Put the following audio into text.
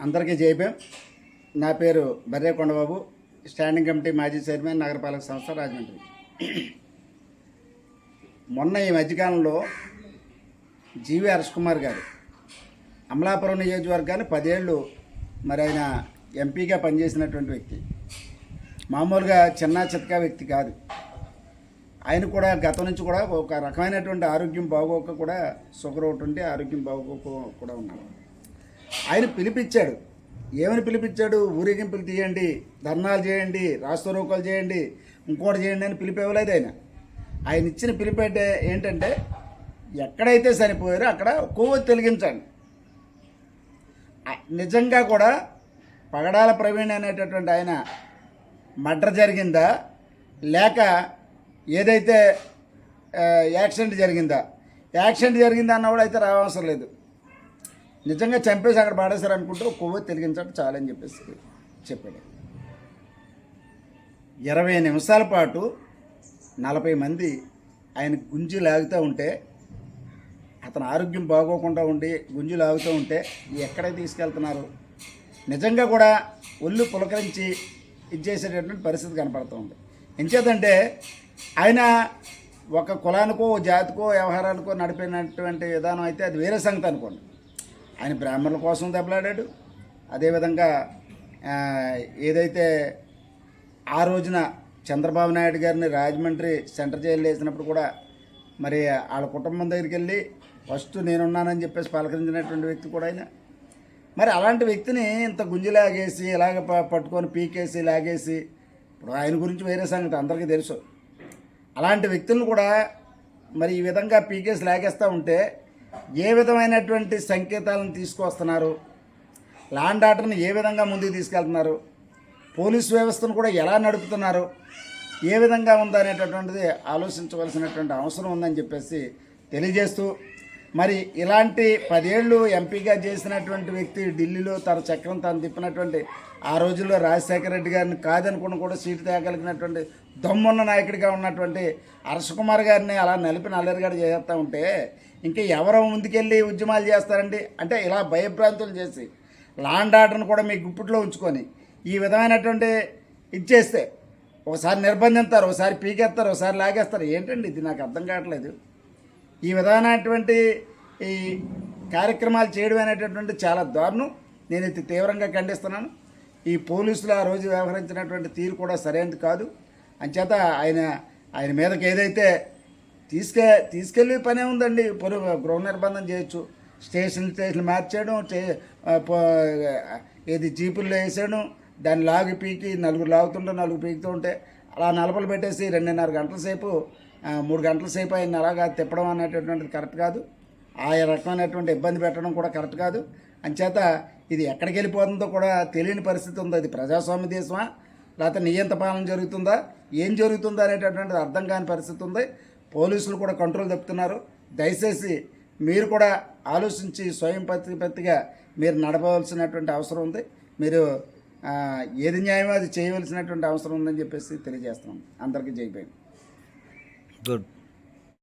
అందరికీ జైభ్యం నా పేరు బర్రే కొండబాబు. స్టాండింగ్ కమిటీ మాజీ చైర్మన్ నగరపాలక సంస్థ రాజమండ్రి. మొన్న ఈ మధ్యకాలంలో జీవి హర్ష్ కుమార్ గారు అమలాపురం నియోజకవర్గాన్ని పదేళ్ళు మరి ఆయన ఎంపీగా పనిచేసినటువంటి వ్యక్తి. మామూలుగా చిన్న చితకా వ్యక్తి కాదు. ఆయన కూడా గతం నుంచి కూడా ఒక రకమైనటువంటి ఆరోగ్యం బాగోక కూడా షుగర్ ఒకటి ఉంటే ఆరోగ్యం బాగోక కూడా ఉన్నాడు. ఆయన పిలిపించాడు ఏమని పిలిపించాడు ఊరేగింపులు తీయండి ధర్నాలు చేయండి రాస్తరోకాలు చేయండి ఇంకోటి చేయండి అని పిలిపేవలేదు ఆయన. ఆయన ఇచ్చిన పిలిపేటే ఏంటంటే ఎక్కడైతే చనిపోయారో అక్కడ కొవ్వొత్తి తొలగించండి. నిజంగా కూడా పగడాల ప్రవీణ్ అనేటటువంటి ఆయన మర్డర్ జరిగిందా? లేక ఏదైతే యాక్సిడెంట్ జరిగిందా? యాక్సిడెంట్ జరిగిందా అన్నవాడు అయితే రావసరం లేదు. నిజంగా చంపేసి అక్కడ పాడేశారు అనుకుంటే కొవ్వు తెలిగించడం చాలని చెప్పేసి చెప్పాడు. ఇరవై నిమిషాల పాటు నలభై మంది ఆయన గుంజి లాగుతూ ఉంటే అతను ఆరోగ్యం బాగోకుండా ఉండి గుంజి లాగుతూ ఉంటే ఎక్కడికి తీసుకెళ్తున్నారు? నిజంగా కూడా ఒళ్ళు పులకరించి ఇచ్చేసేటటువంటి పరిస్థితి కనపడుతుంది. ఎంచేతంటే ఆయన ఒక కులానికో జాతికో వ్యవహారాలకో నడిపినటువంటి విధానం అయితే అది వేరే సంగతి అనుకోండి. ఆయన బ్రాహ్మణుల కోసం దెబ్బలాడాడు. అదేవిధంగా ఏదైతే ఆ రోజున చంద్రబాబు నాయుడు గారిని రాజమండ్రి సెంటర్ జైలు వేసినప్పుడు కూడా మరి వాళ్ళ కుటుంబం దగ్గరికి వెళ్ళి ఫస్ట్ నేనున్నానని చెప్పేసి పలకరించినటువంటి వ్యక్తి కూడా ఆయన. మరి అలాంటి వ్యక్తిని ఇంత గుంజిలాగేసి ఇలాగ పట్టుకొని పీకేసి లాగేసి ఇప్పుడు ఆయన గురించి వేరే సంగతి అందరికీ తెలుసు. అలాంటి వ్యక్తులను కూడా మరి ఈ విధంగా పీకేసి లాగేస్తూ ఉంటే ఏ విధమైనటువంటి సంకేతాలను తీసుకొస్తున్నారు లాండ్ ఆర్డర్ని ఏ విధంగా ముందుకు తీసుకెళ్తున్నారు? పోలీస్ వ్యవస్థను కూడా ఎలా నడుపుతున్నారు? ఏ విధంగా ఉందనేటటువంటిది ఆలోచించవలసినటువంటి అవసరం ఉందని చెప్పేసి తెలియజేస్తూ మరి ఇలాంటి పదేళ్ళు ఎంపీగా చేసినటువంటి వ్యక్తి ఢిల్లీలో తన చక్రం తను తిప్పినటువంటి ఆ రోజుల్లో రాజశేఖర రెడ్డి గారిని కాదనుకుని కూడా సీటు తేగలిగినటువంటి దమ్మున్న నాయకుడిగా ఉన్నటువంటి హర్షకుమార్ గారిని అలా నలిపి నల్లరిగాడు చేస్తూ ఉంటే ఇంకా ఎవరో ముందుకెళ్ళి ఉద్యమాలు చేస్తారండి? అంటే ఇలా భయభ్రాంతులు చేసి లాండ్ ఆర్డర్ను కూడా మీ గుప్పిట్లో ఉంచుకొని ఈ విధమైనటువంటి ఇచ్చేస్తే ఒకసారి నిర్బంధిస్తారు ఒకసారి పీకేస్తారు ఒకసారి లాగేస్తారు. ఏంటండి ఇది? నాకు అర్థం కావట్లేదు. ఈ విధమైనటువంటి ఈ కార్యక్రమాలు చేయడం అనేటటువంటి చాలా దారుణం. నేను తీవ్రంగా ఖండిస్తున్నాను. ఈ పోలీసులు ఆ రోజు వ్యవహరించినటువంటి తీరు కూడా సరైనది కాదు. అంచేత ఆయన ఆయన మీదకి ఏదైతే తీసుకె తీసుకెళ్ళి పనే ఉందండి. పొరు గృహ నిర్బంధం చేయొచ్చు. స్టేషన్ స్టేషన్ మార్చేయడం ఏది జీపుల్లో వేసేయడం దాన్ని లాగి పీకి నలుగురు లాగుతుంటే నలుగురు పీకుతూ ఉంటే అలా నలపలు పెట్టేసి రెండున్నర గంటల సేపు మూడు గంటల సేపు ఆయన అలాగా తిప్పడం అనేటటువంటిది కరెక్ట్ కాదు. ఆ రకమైనటువంటి ఇబ్బంది పెట్టడం కూడా కరెక్ట్ కాదు. అంచేత ఇది ఎక్కడికి వెళ్ళిపోతుందో కూడా తెలియని పరిస్థితి ఉంది. అది ప్రజాస్వామ్య దేశమా? లేకపోతే నియంత పాలన జరుగుతుందా? ఏం జరుగుతుందా అనేటటువంటిది అర్థం కాని పరిస్థితి ఉంది. పోలీసులు కూడా కంట్రోల్ తప్పుతున్నారు దయచేసి మీరు కూడా ఆలోచించి స్వయం ప్రతిపత్తిగా మీరు నడపవలసినటువంటి అవసరం ఉంది. మీరు ఏది న్యాయమో అది చేయవలసినటువంటి అవసరం ఉందని చెప్పేసి తెలియజేస్తున్నాం. అందరికీ జైపోయింది good.